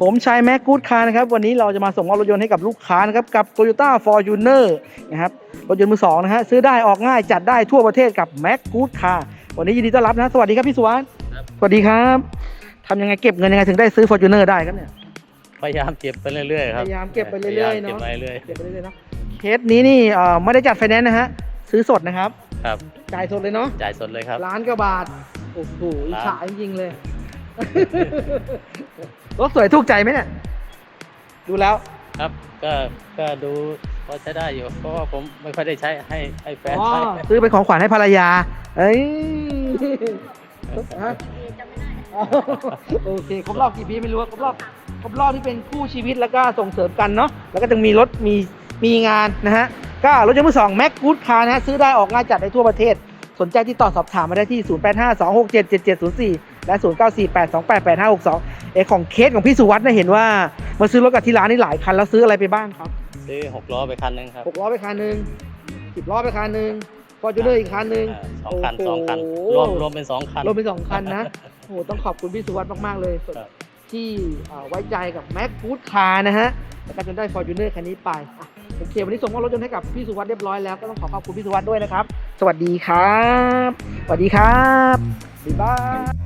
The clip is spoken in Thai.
ผมชัยแม็กกูดคาร์นะครับ วันนี้เราจะมาส่งมอบรถยนต์ให้กับลูกค้านะครับ กับ Toyota Fortuner นะครับ รถยนต์มือสองนะฮะ ซื้อได้ออกง่ายจัดได้ทั่วประเทศกับแม็กกูดคาร์วันนี้ยินดีต้อนรับนะ สวัสดีครับพี่สุวรรณครับสวัสดีครับทำยังไงเก็บเงินยังไงถึงได้ซื้อ Fortuner ได้ครับเนี่ยพยายามเก็บไปเรื่อยๆครับพยายามเก็บไปเรื่อยๆเนอะพยมเก็บไปเรื่อยเก็บไปเรื่อยๆเนาะเคสนี้นี่เอ่อไม่ได้จัดไฟแนนซ์นะฮะซื้อสดนะครับๆครับจ่ายสดเลยเนาะจ่ายสดเลยครับล้านกว่าบาทโอ้โหอิจล้านฉาจริงๆเลย รถสวยถูกใจไหมเนี่ย ดูแล้ว ครับก็ก็ดูพอใช้ได้อยู่ เพราะว่าผมไม่ค่อยได้ใช้ให้ให้แฟนอ๋อใช้ซื้อเป็นของขวัญให้ภรรยา เอ้ยฮะอ๋อโอเคครบรอบกี่ปีไม่รู้อะครบรอบครบรอบที่เป็นคู่ชีวิตแล้วก็ส่งเสริมกันเนาะแล้วก็จะมีรถมีมีงานนะฮะก็รถยนต์มือสองแม็กกูดคาร์นะฮะซื้อได้ออกง่ายจัดได้ทั่วประเทศ สนใจที่ต่อสอบถามมาได้ที่ 0852677704 และ 0948288562 เออของเคสของพี่สุวัสด์เนี่ยเห็นว่ามาซื้อรถกับที่ร้านนี่หลายคันแล้วซื้ออะไรไปบ้างครับซื้อหกล้อไปคันหนึงครับ หกล้อไปคันหนึ่งสิบล้อไปคันหนึ่งฟอร์จูเนอร์อีกคันหนึ่ง อ่าสองคันโอ้โหสองคันรวมรวมเป็นสองคัน รวมเป็นสองคันนะ โอ้โหต้องขอบคุณพี่สุวัสด์มาก ๆ เลยครับ ที่เอ่อไว้ใจกับแม็กฟูดคาร์นะฮะแล้วก็จนได้ฟอร์จูเนอร์คันนี้ไปอะ โอเค วันนี้ส่งมอบรถยนต์ให้กับพี่สุวัสด์เรียบร้อยแล้วก็ต้องขอขอบคุณพี่สุวัสด์ด้วยนะครับ สวัสดีครับ สวัสดีครับบ๊ายบาย